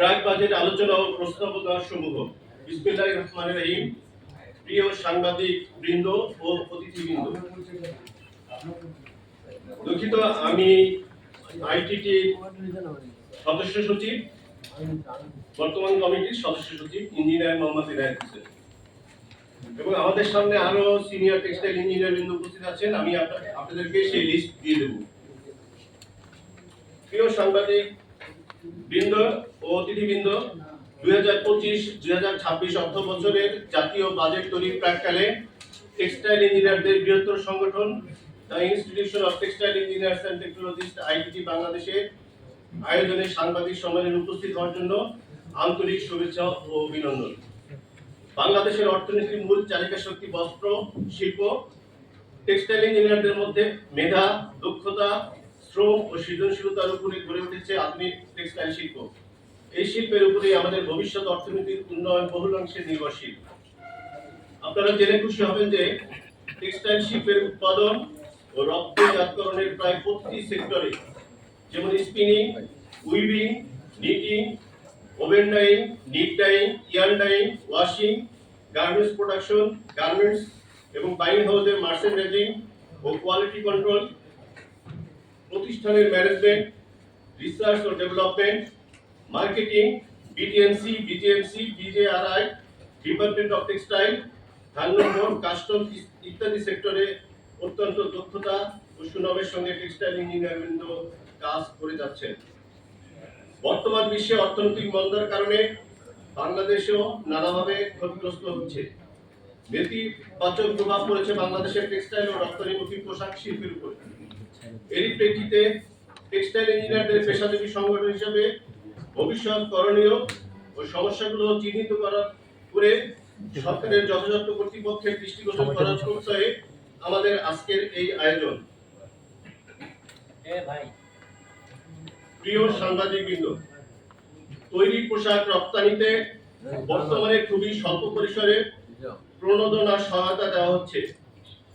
প্রাক বাজেট আলোচনা ও প্রস্তাবনা সমূহ বিসমিল্লাহির রহমানির রহিম প্রিয় সাংবাদিক বৃন্দ ও অতিথিবৃন্দ। দুঃখিত, আমি আইটিটি সদস্য সচিব, বর্তমান কমিটির সদস্য সচিব, ইঞ্জিনিয়ার মোহাম্মদ ইনায়েত হোসেন। এবং আমাদের সামনে আরও সিনিয়র টেক্সটাইল ইঞ্জিনিয়ার বৃন্দ উপস্থিত আছেন। আমি আপনাদেরকে সেই লিস্ট দিয়ে দেব। প্রিয় সাংবাদিক বৃন্দ ও অতিথিবৃন্দ, দুই হাজার পঁচিশ, দুই হাজার ছাব্বিশ অর্থ বছরের জাতীয় বাজেট তৈরির প্রাককালে টেক্সটাইল ইঞ্জিনিয়ারদের বৃহত্তর সংগঠন, the Institution of Textile Engineers and Technologist ITT বাংলাদেশের আয়োজনে সাংবাদিক সম্মেলনে উপস্থিত হওয়ার জন্য আন্তরিক শুভেচ্ছা ও অভিনন্দন। বাংলাদেশের অর্থনীতির মূল চালিকা শক্তি বস্ত্র, শিল্প, টেক্সটাইল ইঞ্জিনিয়ারদের মধ্যে মেধা, দক্ষতা শ্রম ও সৃজনশীলতার উপরে গড়ে উঠেছে আধুনিক টেক্সটাইল শিল্প। এই শিল্পের উপরেই আমাদের ভবিষ্যৎ অর্থনীতির উন্নয়ন বহুলাংশে নির্ভরশীল। আপনারা জেনে খুশি হবেন যে টেক্সটাইল শিল্পের উৎপাদন ও রপ্তানিজাতকরণের প্রায় প্রতিটি সেক্টরে, যেমন spinning, weaving, knitting, woven dyeing, knit dyeing, yarn dyeing, washing, garments production, garments এবং বাইং হাউসের মার্চেন্ডাইজিং ও কোয়ালিটি কন্ট্রোল প্রতিষ্ঠানের management research O development marketing BTMC BGMC BJRI department of textile ধান্যবোর্ড custom ইত্যাদি সেক্টরে অত্যন্ত দক্ষতা ও সুনামের সঙ্গে টেক্সটাইল ইঞ্জিনিয়ারবৃন্দ কাজ করে যাচ্ছেন। বর্তমান বিশ্বে অর্থনৈতিক মন্দার কারণে বাংলাদেশেও নানাভাবে ক্ষতিগ্রস্ত হচ্ছে। নেতিবাচক প্রভাব পড়েছে বাংলাদেশের টেক্সটাইল ও রপ্তানিমুখী পোশাক শিল্পের উপর। এরই প্রেক্ষিতে টেক্সটাইল ইঞ্জিনিয়ারদের পেশাজীবী সংগঠন হিসেবে ভবিষ্যৎ করণীয় ও সমস্যাগুলো চিহ্নিত করার করে সরকারের যথাযথ কর্তৃপক্ষের দৃষ্টিগোচর করার প্রত্যয়ে আমাদের আজকের এই আয়োজন। প্রিয় সাংবাদিকবৃন্দ তৈরি পোশাক রপ্তানিতে বর্তমানে খুবই স্বল্প পরিসরে প্রণোদনা সহায়তা দেওয়া হচ্ছে।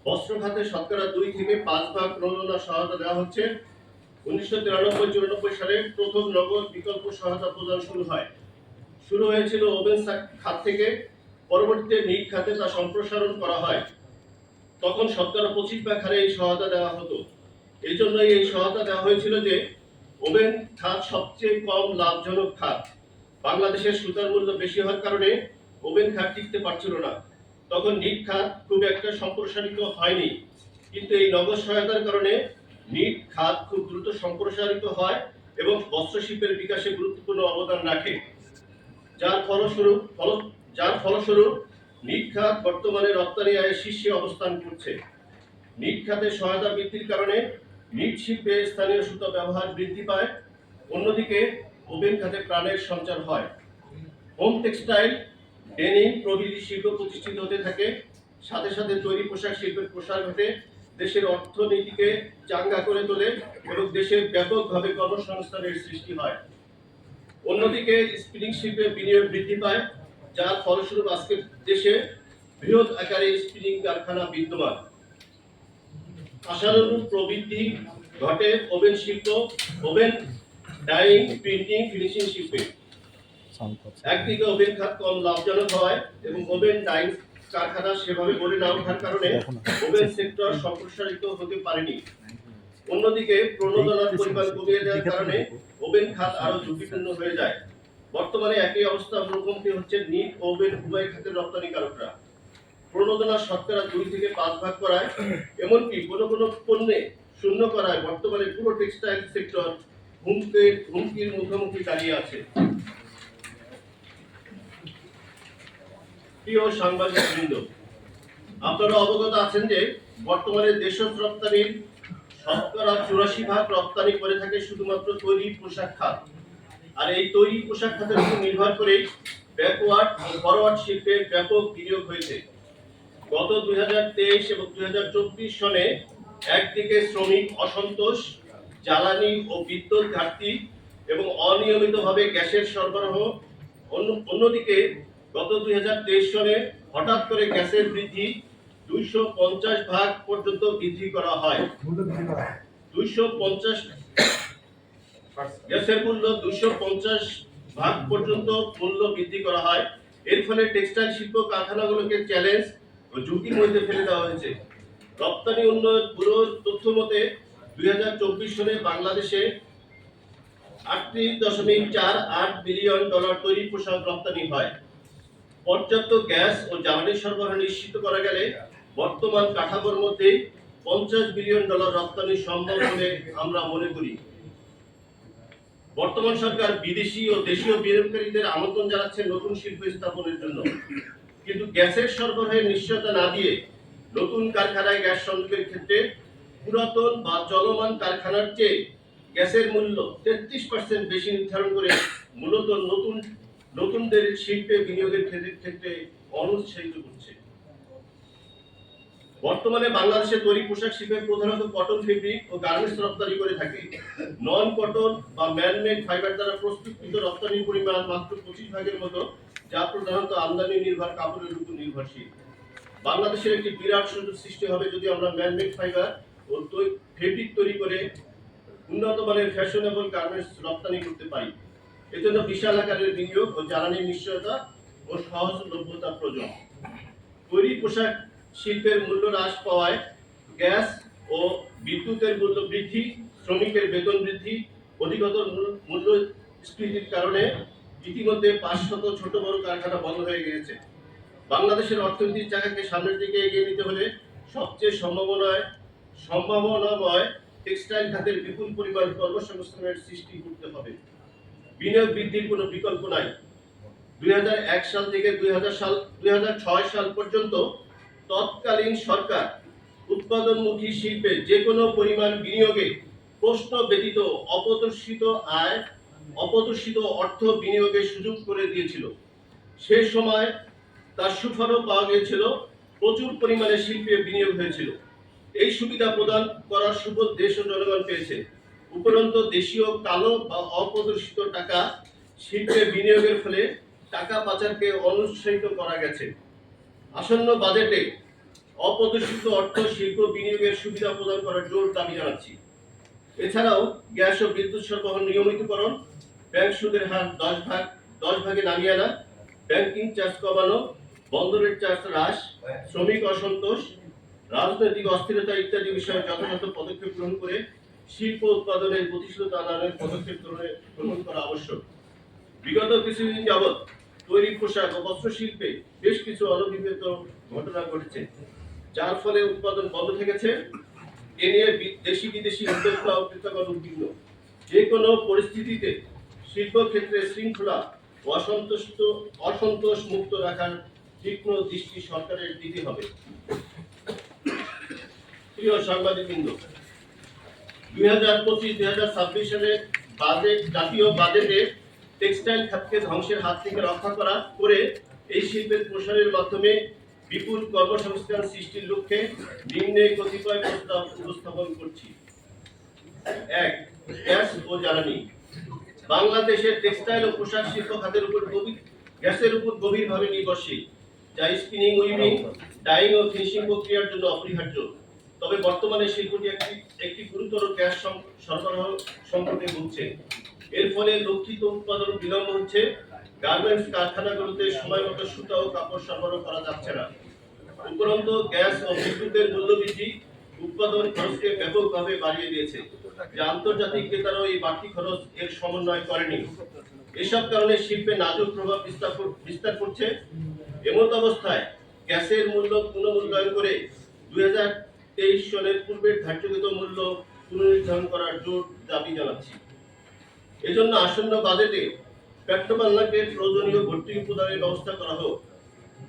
বস্ত্র খাতে শতকরা দুই থেকে পাঁচ ভাগ প্রণোদনা সহায়তা দেওয়া হচ্ছে। উনিশশো তিরানব্বই, চুরানব্বই সালে প্রথম নগদ বিকল্প সহায়তা প্রদান শুরু হয়। শুরু হয়েছিল ওভেন খাত থেকে। পরবর্তীতে নিট খাতে তা সম্প্রসারণ করা হয়। তখন শতকরা পঁচিশ ভাগ হারে এই সহায়তা দেওয়া হতো। এই জন্যই এই সহায়তা দেওয়া হয়েছিল যে ওভেন খাত সবচেয়ে কম লাভজনক খাত। বাংলাদেশের সুতার মূল্য বেশি হওয়ার কারণে ওভেন খাত টিকতে পারছিল না। তখন নিট খাত খুব একটা সম্প্রসারিত হয়নি। কিন্তু এই নগদ সহায়তার কারণে নিট খাত খুব দ্রুত সম্প্রসারিত হয় এবং বস্ত্রশিল্পের বিকাশে গুরুত্বপূর্ণ অবদান রাখে। যার ফলস্বরূপ, ফল, যার ফলস্বরূপ নিট খাত বর্তমানে রপ্তানি আয়ের শীর্ষে অবস্থান করছে। নিট খাতের সহায়তা বৃদ্ধির কারণে নিট শিল্পে স্থানীয় সুতা ব্যবহার বৃদ্ধি পায়। অন্যদিকে ওভেন খাতে প্রাণের সঞ্চার হয়। হোম টেক্সটাইল ডেনিম প্রভৃতি শিল্প প্রতিষ্ঠিত হতে থাকে। সাথে সাথে তৈরি পোশাক শিল্পের প্রসার ঘটে। দেশের অর্থনীতিকে চাঙ্গা করে তোলে এবং দেশে ব্যাপকভাবে কর্মসংস্থানের সৃষ্টি হয়। অন্যদিকে স্পিনিং শিল্পে বিনিয়োগ বৃদ্ধি পায়, যার ফলস্বরূপ আজকে দেশে বৃহৎ আকারে স্পিনিং কারখানা বিদ্যমান। আশানুরূপ প্রবৃদ্ধি ঘটে ওভেন শিল্প, ওভেন, ডাইং, প্রিন্টিং, ফিনিশিং শিল্পে। একদিকে ওভেন খাত কম লাভজনক হয় এবং ওভেন ডাইং কারখানা সেভাবে গড়ে না ওঠার কারণে ওভেন সেক্টর সম্প্রসারিত হতে পারেনি। অন্যদিকে প্রণোদনার পরিমাণ কমিয়ে দেওয়ার কারণে ওভেন খাত আরও ঝুঁকিপূর্ণ হয়ে যায়। বর্তমানে একই অবস্থা মুখোমুখি হচ্ছে নিট ওভেন উভয় খাতের রপ্তানিকারকরা। প্রণোদনা শতকরা দুই থেকে পাঁচ ভাগ করায় এমনকি কোনো কোনো পণ্যে শূন্য করায় বর্তমানে পুরো টেক্সটাইল সেক্টর হুমকে হুমকির মুখোমুখি দাঁড়িয়ে আছে। প্রিয় সাংবাদিক বৃন্দ আপনারা অবগত আছেন যে বর্তমানে দেশজ রপ্তানির শতকরা চুরাশি ভাগ রপ্তানি করে থাকে শুধুমাত্র তৈরি পোশাক খাত। আর এই তৈরি পোশাক খাতের উপর নির্ভর করে ব্যাকওয়ার্ড ও ফরওয়ার্ড শিল্পে ব্যাপক বিনিয়োগ হয়েছে। গত দুই হাজার তেইশ এবং দুই হাজার চব্বিশ সনে একদিকে শ্রমিক অসন্তোষ, জ্বালানি ও বিদ্যুৎ ঘাটতি এবং অনিয়মিতভাবে গ্যাসের সরবরাহ, অন্য- অন্যদিকে গত দুই সনে হঠাৎ করে গ্যাসের বৃদ্ধি দুইশো পঞ্চাশ ভাগ পর্যন্ত বৃদ্ধি করা হয়। দুইশো পঞ্চাশ গ্যাসের মূল্য দুইশো পঞ্চাশ ভাগ পর্যন্ত মূল্য বৃদ্ধি করা হয়। এর ফলে টেক্সটাইল শিল্প কারখানাগুলোকে চ্যালেঞ্জ ও ঝুঁকির মধ্যে ফেলে দেওয়া হয়েছে। রপ্তানি উন্নয়ন ব্যুরো তথ্য মতে, দুই সালে বাংলাদেশে আটত্রিশ দশমিক চার আট বিলিয়ন ডলার তৈরি পোশাক রপ্তানি হয়। পর্যাপ্ত গ্যাস ও জ্বালানি সরবরাহ নিশ্চিত করা গেলে বর্তমান কাঠামোর মধ্যে পঞ্চাশ বিলিয়ন ডলার রপ্তানি সম্ভব বলে আমরা মনে করি। বর্তমান সরকার বিদেশি ও দেশীয় বিনিয়োগকারীদের আমন্ত্রণ জানাচ্ছে নতুন শিল্প স্থাপনের জন্য। কিন্তু গ্যাসের সরবরাহের নিশ্চয়তা না দিয়ে নতুন কারখানায় গ্যাস সংযোগের ক্ষেত্রে পুরাতন বা চলমান কারখানার চেয়ে গ্যাসের মূল্য তেত্রিশ পার্সেন্ট বেশি নির্ধারণ করে মূলত নতুন নতুনদের শিল্পে, বিনিয়োগের ক্ষেত্রে অনুৎসাহিত করছে বর্তমানে বাংলাদেশে তৈরি পোশাক শিল্পে প্রধানত কটন ফেব্রিক ও গার্মেন্টস রপ্তানি করে থাকে। নন কটন বা ম্যানমেড ফাইবার দ্বারা প্রস্তুতকৃত রপ্তানির পরিমাণ মাত্র পঁচিশ ভাগের মতো, যা প্রধানত আমদানি নির্ভর কাপড়ের উপর নির্ভরশীল। বাংলাদেশের একটি বিরাট সুযোগ সৃষ্টি হবে যদি আমরা ম্যানমেড ফাইবার ও ফেব্রিক তৈরি করে উন্নত মানের ফ্যাশনেবল গার্মেন্টস রপ্তানি করতে পারি। এজন্য বিশাল আকারের বিনিয়োগ ও জ্বালানি নিশ্চয়তা ও সহজলভ্যতা প্রয়োজন। তৈরি পোশাক শিল্পের মূল্য হ্রাস পাওয়ায় গ্যাস ও বিদ্যুতের মূল্য বৃদ্ধি, শ্রমিকের বেতন বৃদ্ধি, অধিকতর মূল- মূল্যস্ফীতির কারণে ইতিমধ্যে পাঁচশত ছোট বড় কারখানা বন্ধ হয়ে গিয়েছে। বাংলাদেশের অর্থনীতির চাকাকে সামনের দিকে এগিয়ে নিতে হলে সবচেয়ে সম্ভাবনায়, সম্ভাবনাময় টেক্সটাইল খাতের বিপুল পরিমাণ কর্মসংস্থানের সৃষ্টি করতে হবে। বিনিয়োগ বৃদ্ধির কোনো বিকল্প নাই। দুই হাজার এক সাল থেকে দুই সাল দুই সাল পর্যন্ত তৎকালীন সরকার উৎপাদনমুখী শিল্পে যে কোনো পরিমাণ বিনিয়োগে প্রশ্ন ব্যতীত অপ্রদর্শিত আয় অপ্রদর্শিত অর্থ বিনিয়োগের সুযোগ করে দিয়েছিল। সে সময় তার সুফলও পাওয়া গিয়েছিল, প্রচুর পরিমাণে শিল্পে বিনিয়োগ হয়েছিল। এই সুবিধা প্রদান করার সুযোগ দেশ ও জনগণ পেয়েছে। উপরন্ত দেশীয় কালো বা অপ্রদর্শিত টাকা শিল্পে বিনিয়োগের ফলে টাকা পাচারকে অনুৎসাহিত করা গেছে। আসন্ন বাজেটে অপ্রদর্শিত অর্থ শিল্প বিনিয়োগের সুবিধা প্রদান করার জোর দাবি জানাচ্ছি। এছাড়াও গ্যাস ও বিদ্যুৎ সরবরাহ নিয়মিতকরণ, ব্যাংক সুদের হার দশ ভাগ, দশ ভাগে নামিয়ে আনা, ব্যাংকিং চার্জ কমানো, বন্দরের চার্জ হ্রাস, শ্রমিক অসন্তোষ, রাজনৈতিক অস্থিরতা ইত্যাদি বিষয়ে যথাযথ পদক্ষেপ গ্রহণ করে শিল্প উৎপাদনের গতিশীলতা আনার পদক্ষেপ গ্রহণে করা আবশ্যক। বিগত কিছুদিন যাবৎ তৈরি পোশাক ও বস্ত্র শিল্পে বেশ কিছু অনভিপ্রেত ঘটনা ঘটেছে, যার ফলে উৎপাদন বন্ধ থেকেছে। এ নিয়ে দেশি বিদেশি উদ্যোক্তা ও কৃতজ্ঞ উদ্বিগ্ন। যে কোনো পরিস্থিতিতে শিল্প ক্ষেত্রে শৃঙ্খলা অসন্তুষ্ট, অসন্তোষ মুক্ত রাখার তীক্ষ্ণ দৃষ্টি সরকারের দিতে হবে। প্রিয় সাংবাদিকবৃন্দ দুই হাজার পঁচিশ, দুই হাজার ছাব্বিশ সালের বাজেট, জাতীয় বাজেটে টেক্সটাইল খাতকে ধ্বংসের হাত থেকে রক্ষা করা করে এই শিল্পের প্রসারের মাধ্যমে বিপুল কর্মসংস্থান সৃষ্টির লক্ষ্যে নিম্নে কতিপয় প্রস্তাব উপস্থাপন করছি। এক, গ্যাস ও জ্বালানি। বাংলাদেশের টেক্সটাইল ও পোশাক শিল্প খাতের উপর গ্যাসের উপর গভীরভাবে নির্ভরশীল। যা স্পিনিং উইভিং, ডাইং ও ফিনিশিং প্রক্রিয়ার জন্য অপরিহার্য। তবে বর্তমানে শিল্পটি একটি একটি গুরুতর গ্যাস সরবরাহ সংকটে ভুগছে এর ফলে লক্ষিত উৎপাদন বিলম্ব হচ্ছে। গার্মেন্টস কারখানাগুলোতে সময় মতো সুতা ও কাপড় সরবরাহ করা যাচ্ছে না। উপরন্ত গ্যাস ও বিদ্যুতের মূল্য বৃদ্ধি উৎপাদন খরচকে ব্যাপকভাবে বাড়িয়ে দিয়েছে, যে আন্তর্জাতিক ক্রেতারাও এই বাড়তি খরচ এর সমন্বয় করেনি। এসব কারণে শিল্পে নাজুক প্রভাব বিস্তার বিস্তার করছে। এমত অবস্থায় গ্যাসের মূল্য পুনঃমূল্যায়ন করে দুই হাজার তেইশ সনের পূর্বের ধার্যকৃত মূল্য পুনর্নির্ধারণ করার জোর দাবি জানাচ্ছি। এজন্য আসন্ন বাজেটে পেট্রোবাংলাকে প্রয়োজনীয় ভর্তি প্রদানের ব্যবস্থা করা হোক।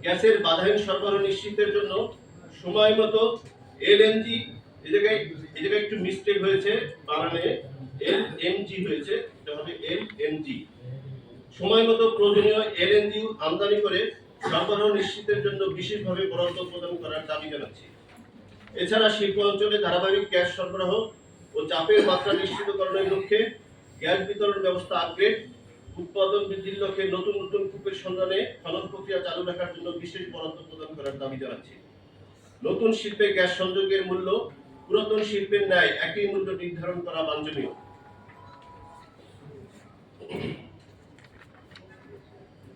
গ্যাসের বাধাহীন সরবরাহ নিশ্চিতের জন্য সময় মতো এলএনজি এই জায়গায় এই জায়গায় একটু মিস্টেক হয়েছে বানানে। এল এমজি হয়েছে, এটা হবে এল এমজি সময় মতো প্রয়োজনীয় এলএনজি আমদানি করে সরবরাহ নিশ্চিতের জন্য বিশেষভাবে বরাদ্দ প্রদান করার দাবি জানাচ্ছি। এছাড়া শিল্প অঞ্চলে ধারাবাহিক গ্যাস সরবরাহ ও চাপের মাত্রা নিশ্চিতকরণের লক্ষ্যে গ্যাস বিতরণ ব্যবস্থা আপগ্রেড উৎপাদন বৃদ্ধির লক্ষ্যে নতুন নতুন কূপের সন্ধানে খনন প্রক্রিয়া চালু রাখার জন্য বিশেষ বরাদ্দ প্রদান করার দাবি জানাচ্ছি। নতুন শিল্পে গ্যাস সংযোগের মূল্য, পুরাতন শিল্পের ন্যায় একই মূল্য নির্ধারণ করা বাঞ্ছনীয়।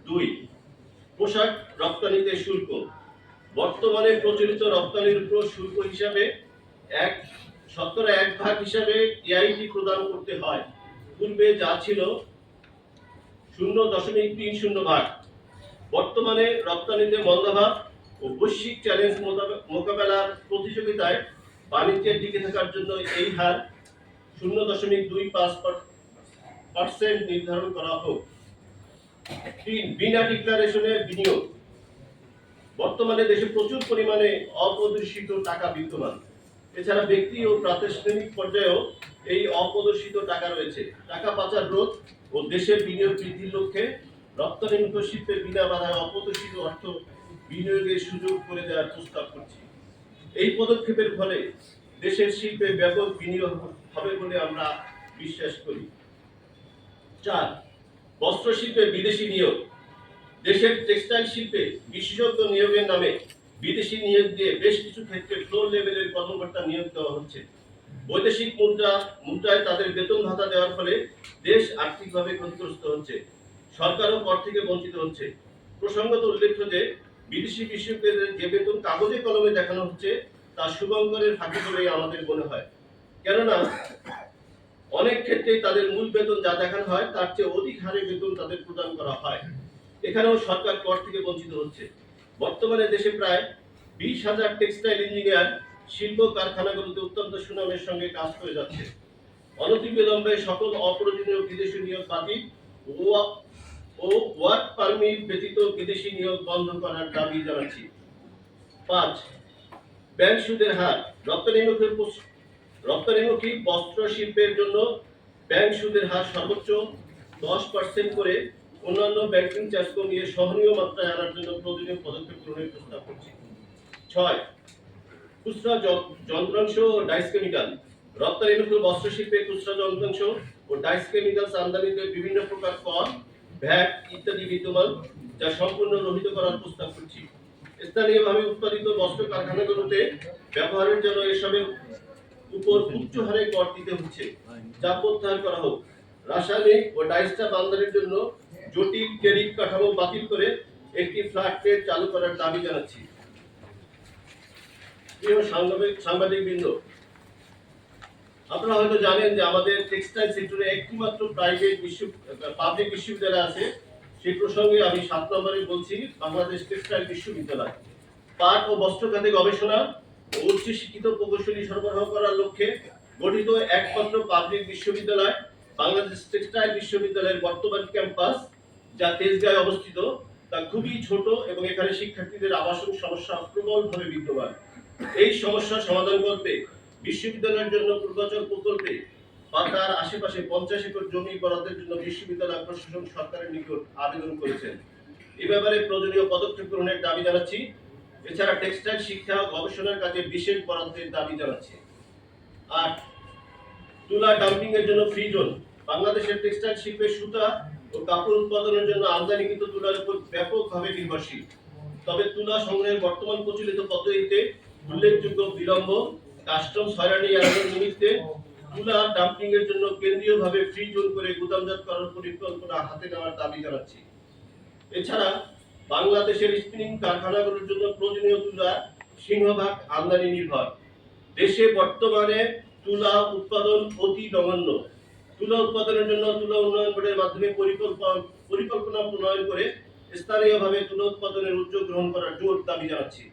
দুই, পোশাক রপ্তানিতে শুল্ক। বর্তমানে প্রচলিত রপ্তানির উপর শুল্ক হিসাবে এক, শতকরা এক ভাগ হিসাবে এআইটি প্রদান করতে হয়। পূর্বে যা ছিল শূন্য দশমিক তিন শূন্য ভাগ। বর্তমানে রপ্তানিতে মন্দাভাব ও বৈশ্বিক চ্যালেঞ্জ মোকাবেলার প্রতিযোগিতায় বাণিজ্যের টিকে থাকার জন্য এই হার শূন্য দশমিক দুই পাঁচ পার্সেন্ট নির্ধারণ করা হোক। তিন, বিনা ডিক্লারেশনের বিনিয়োগ। বর্তমানে দেশে প্রচুর পরিমাণে অপ্রদর্শিত টাকা বিদ্যমান। এছাড়া ব্যক্তি ও প্রাতিষ্ঠানিক পর্যায়েও এই অপ্রদর্শিত টাকা রয়েছে। টাকা পাচার রোধ ও দেশের বিনিয়োগ বৃদ্ধির লক্ষ্যে রপ্তানিমুক্ত শিল্পে বিনা বাধায় অপ্রদর্শিত অর্থ বিনিয়োগের সুযোগ করে দেওয়ার প্রস্তাব করছি। এই পদক্ষেপের ফলে দেশের শিল্পে ব্যাপক বিনিয়োগ হবে বলে আমরা বিশ্বাস করি। চার বস্ত্র শিল্পে বিদেশি নিয়োগ। দেশের টেক্সটাইল শিল্পে বিশেষজ্ঞ নিয়োগের নামে বিদেশি নিয়োগ দিয়ে বেশ কিছু ক্ষেত্রে ফ্লোর লেভেলের কর্মকর্তা নিয়োগ দেওয়া হচ্ছে। বৈদেশিক মুদ্রা, মুদ্রায় তাদের বেতন ভাতা দেওয়ার ফলে দেশ আর্থিকভাবে ক্ষতিগ্রস্ত হচ্ছে, সরকারও কর থেকে বঞ্চিত হচ্ছে। প্রসঙ্গত উল্লেখ্য যে, বিদেশি বিশ্ববিদ্যালয়ের যে বেতন কাগজে কলমে দেখানো হচ্ছে, তা শুভঙ্করের ফাঁকি বলেই আমাদের মনে হয়। কেননা, অনেক ক্ষেত্রেই তাদের মূল বেতন যা দেখানো হয়, তার চেয়ে অধিক হারে বেতন তাদের প্রদান করা হয়। এখানেও সরকার কর থেকে বঞ্চিত হচ্ছে। বর্তমানে দেশে প্রায় বিশ হাজার টেক্সটাইল ইঞ্জিনিয়ার শিল্প কারখানাগুলোতে অত্যন্ত সুনামের সঙ্গে কাজ করে যাচ্ছে। অনতিবিলম্বে সকল অপ্রয়োজনীয় বিদেশি নিয়োগ বাতিল ও- ওয়ার্ক পারমিট ব্যতীত বিদেশি নিয়োগ বন্ধ করার দাবি জানাচ্ছি। পাঁচ, ব্যাংক সুদের হার। রপ্তানিমুখী রপ্তানিমুখী বস্ত্র শিল্পের জন্য ব্যাংক সুদের হার সর্বোচ্চ দশ পার্সেন্ট করে অন্যান্য ব্যাংকিং চার্জ কমিয়ে সহনীয় মাত্রায় আনার জন্য প্রয়োজনীয় পদক্ষেপ গ্রহণের প্রস্তাব করছি। ছয়, খুচরা যন্ত্রাংশ ও ডাইস কেমিক্যাল রপ্তানিমুখী বস্ত্র শিল্পে খুচরা যন্ত্রাংশ ও ডাইস কেমিক্যালস আমদানিতে বিভিন্ন প্রকার কর ভ্যাট ইত্যাদি বিদ্যমান, যা সম্পূর্ণ রহিত করার প্রস্তাব করছি। স্থানীয়ভাবে উৎপাদিত বস্ত্র কারখানাগুলোতে ব্যবহারের জন্য এসবের উপর উচ্চ হারে কর দিতে হচ্ছে। যা প্রত্যাহার করা হোক। রাসায়নিক ও ডাইস্টাফ আমদানির জন্য জটিল ক্রেডিট কাঠামো বাতিল করে একটি ফ্ল্যাট রেট চালু করার দাবি জানাচ্ছি। সাংবাদিক বৃন্দ আপনারা হয়তো জানেন যে আমাদের টেক্সটাইল সেক্টরে একটি মাত্র প্রাইভেট বিশ্ব পাবলিক বিশ্ববিদ্যালয় আছে। সেই প্রসঙ্গে আমি সাত নম্বরে বলছি, বাংলাদেশ টেক্সটাইল বিশ্ববিদ্যালয়। পাট ও বস্ত্র খাতে গবেষণা ও উচ্চ শিক্ষিত প্রকৌশলী সরবরাহ করার লক্ষ্যে গঠিত একমাত্র পাবলিক বিশ্ববিদ্যালয়, বাংলাদেশ টেক্সটাইল বিশ্ববিদ্যালয়ের বর্তমান ক্যাম্পাস যা তেজগাঁয়ে অবস্থিত, তা খুবই ছোট এবং এখানে শিক্ষার্থীদের আবাসন সমস্যা প্রবলভাবে বিদ্যমান। এই সমস্যা সমাধান করতে বিশ্ববিদ্যালয়ের জন্য পূর্বাচল প্রকল্পে বা তার আশেপাশে পঞ্চাশ একর জমি বরাদ্দের জন্য বিশ্ববিদ্যালয় প্রশাসন সরকারের নিকট আবেদন করেছেন। এ ব্যাপারে প্রয়োজনীয় পদক্ষেপ গ্রহণের দাবি জানাচ্ছি। এছাড়া টেক্সটাইল শিক্ষা গবেষণার কাজে বিশেষ বরাদ্দের দাবি জানাচ্ছি। আর তুলা ডাম্পিং এর জন্য ফ্রি জোন বাংলাদেশের টেক্সটাইল শিল্পের সুতা ও কাপড় উৎপাদনের জন্য আমদানিকৃত তুলার উপর ব্যাপকভাবে নির্ভরশীল। তবে তুলা সংগ্রহের বর্তমান প্রচলিত পদ্ধতিতে উল্লেখযোগ্য বিলম্ব কাস্টমস হয়রানি নিমিত্তে তুলা ডাম্পিং এর জন্য কেন্দ্রীয়ভাবে ফ্রি জোন করে পরিকল্পনা হাতে নেওয়ার দাবি জানাচ্ছি। এছাড়া বাংলাদেশের স্পিনিং কারখানাগুলোর জন্য প্রয়োজনীয় তুলা সিংহভাগ আমদানি নির্ভর। দেশে বর্তমানে তুলা উৎপাদন অতি নগণ্য। তুলা উৎপাদনের জন্য তুলা উন্নয়ন বোর্ডের মাধ্যমে পরিকল্পনা পরিকল্পনা প্রণয়ন করে স্থানীয়ভাবে তুলা উৎপাদনের উদ্যোগ গ্রহণ করার জোর দাবি জানাচ্ছি।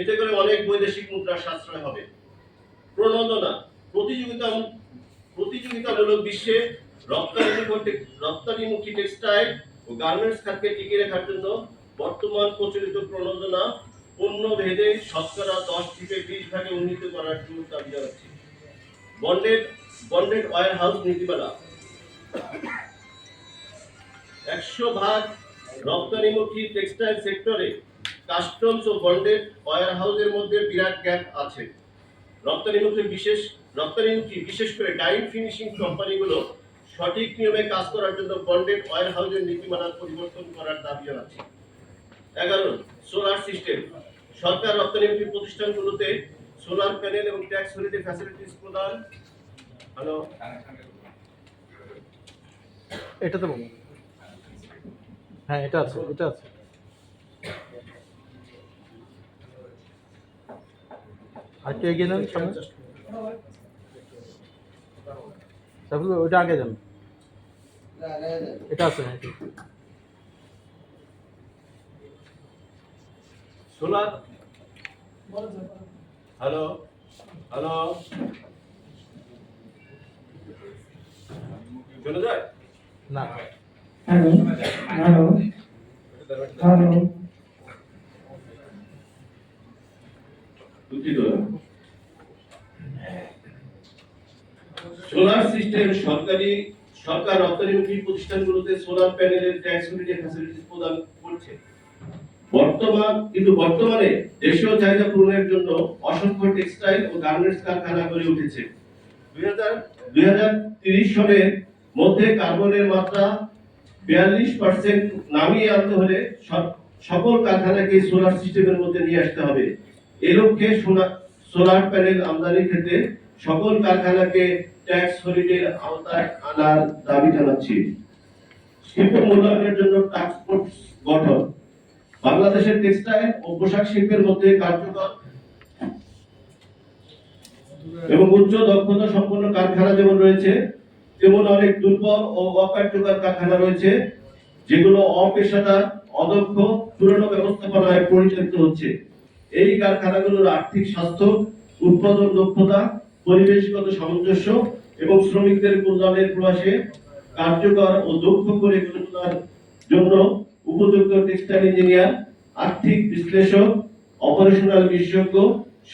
এতে করে অনেক বৈদেশিক মুদ্রার সাশ্রয় হবে। প্রণোদনা, প্রতিযোগিতা, প্রতিযোগিতামূলক বিশ্বে রপ্তানি রপ্তানিমুখী রপ্তানিমুখী টেক্সটাইল ও গার্মেন্টস খাতকে টিকিয়ে রাখার জন্য বর্তমান প্রচলিত প্রণোদনা পণ্য ভেদে শতকরা দশ থেকে বিশ ভাগে উন্নীত করার জোর দাবি জানাচ্ছি। বন্ডেড বন্ডেড ওয়ার হাউস নীতিমালা একশো ভাগ রপ্তানিমুখী টেক্সটাইল সেক্টরে কাস্টমস ও বন্ডেড ওয়ার হাউসের মধ্যে বিরাট গ্যাপ আছে। রপ্তানিমুখী বিশেষ রপ্তানিমুখী বিশেষ করে ডাইং ফিনিশিং কোম্পানিগুলো সঠিক নিয়মে কাজ করার জন্য বন্ডেড ওয়ার হাউসের নীতিমালার পরিবর্তন করার দাবি জানাচ্ছি। এগারো সোলার সিস্টেম সরকার রপ্তানিমুখী প্রতিষ্ঠানগুলোতে সোলার প্যানেল এবং ট্যাক্স হলিডে ফ্যাসিলিটিস প্রদান হ্যালো। এটাতে বলো হ্যাঁ এটা আছে এটা আছে। আর একটু এগিয়ে নেন সামনে? ওইটা আগে যান। এটা আছে হ্যাঁ এটা। Solar hello hello. শোনা যায়? না। Hello hello hello. দুঃখিত। সোলার সিস্টেম সরকারি সরকার রপ্তানিমুখী প্রতিষ্ঠানগুলোতে সোলার প্যানেলের ট্যাক্স ফ্যাসিলিটি প্রদান করছে। বর্তমান কিন্তু বর্তমানে দেশীয় চাহিদা পূরণের জন্য অসংখ্য টেক্সটাইল ও গার্মেন্টস কারখানা গড়ে উঠেছে। দুই হাজার দুই হাজার তিরিশ সনের মধ্যে কার্বনের মাত্রা বিয়াল্লিশ পার্সেন্ট নামিয়ে আনতে হলে সকল কারখানাকে সোলার সিস্টেমের মধ্যে নিয়ে আসতে হবে। এ লক্ষ্যে সোলার প্যানেল আমদানির ক্ষেত্রে সকল কারখানাকে ট্যাক্স হলিডের আওতায় আনার দাবি জানাচ্ছি। শিল্প মূল্যায়নের জন্য টাস্ক ফোর্স গঠন। বাংলাদেশের টেক্সটাইল ও পোশাক শিল্পের মধ্যে কার্যকর এবং উচ্চ দক্ষতা সম্পন্ন কারখানা যেমন রয়েছে তেমন অনেক দুর্বল ও অকার্যকর কারখানা রয়েছে, যেগুলো অপেশাদার, অদক্ষ, পুরনো ব্যবস্থাপনায় পরিচালিত হচ্ছে। এই কারখানাগুলোর আর্থিক স্বাস্থ্য, উৎপাদন দক্ষতা, পরিবেশগত সামঞ্জস্য এবং শ্রমিকদের কল্যাণের প্রয়াসে কার্যকর ও দক্ষ করে গড়ে তোলার জন্য উপযুক্ত টেক্সটাইল ইঞ্জিনিয়ার, আর্থিক বিশ্লেষক, অপারেশনাল বিশেষজ্ঞ,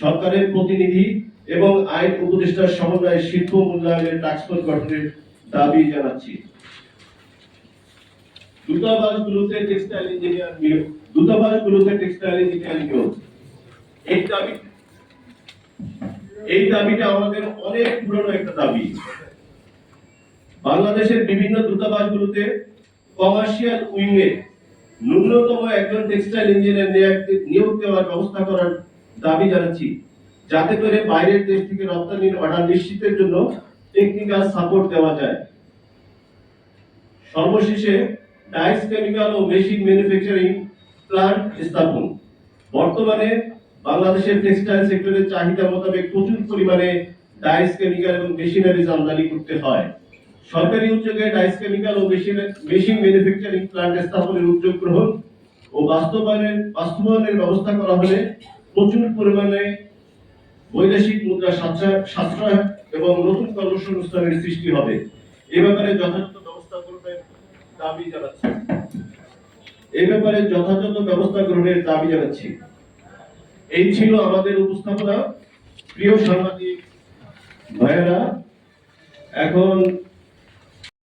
সরকারের প্রতিনিধি এবং আইন উপদেষ্টার সমন্বয়ে শিল্প মূল্যায়নের টাস্কফোর্স গঠনের দাবি জানাচ্ছি। দূতাবাসগুলোতে টেক্সটাইল ইঞ্জিনিয়ার নিয়োগ। দূতাবাসগুলোতে টেক্সটাইল ইঞ্জিনিয়ার নিয়োগ। এই দাবি এই দাবিটা আমাদের অনেক পুরনো একটা দাবি। বাংলাদেশের বিভিন্ন দূতাবাসগুলোতে কমার্শিয়াল উইংয়ে ন্যূনতম একজন টেক্সটাইল ইঞ্জিনিয়ার নিয়োগ- নিয়োগ দেওয়ার ব্যবস্থা করার দাবি জানাচ্ছি। যাতে করে বাইরের দেশ থেকে রপ্তানির অর্ডার নিশ্চিতের জন্য টেকনিক্যাল সাপোর্ট দেওয়া যায়। সর্বশেষে ডাইস কেমিক্যাল ও মেশিন ম্যানুফ্যাকচারিং প্লান্ট স্থাপন। বর্তমানে বাংলাদেশের টেক্সটাইল সেক্টরের চাহিদা মোতাবেক প্রচুর পরিমাণে ডাইস কেমিক্যাল এবং মেশিনারিজ আমদানি করতে হয়। সরকারি উদ্যোগে ডাইস কেমিক্যাল ও মেশিন মেশিন ম্যানুফ্যাকচারিং প্লান্ট স্থাপনের উদ্যোগ গ্রহণ ও বাস্তবায়নের বাস্তবায়নের ব্যবস্থা করা হলে প্রচুর পরিমাণে বৈদেশিক মুদ্রা সাশ্রয় এবং নতুন কর্মসংস্থানের সৃষ্টি হবে। এ ব্যাপারে যথাযথ ব্যবস্থা গ্রহণের দাবি জানাচ্ছি। এ ব্যাপারে যথাযথ ব্যবস্থা গ্রহণের দাবি জানাচ্ছি। এই ছিল আমাদের উপস্থাপনা। প্রিয় সাংবাদিক ভাইয়েরা, এখন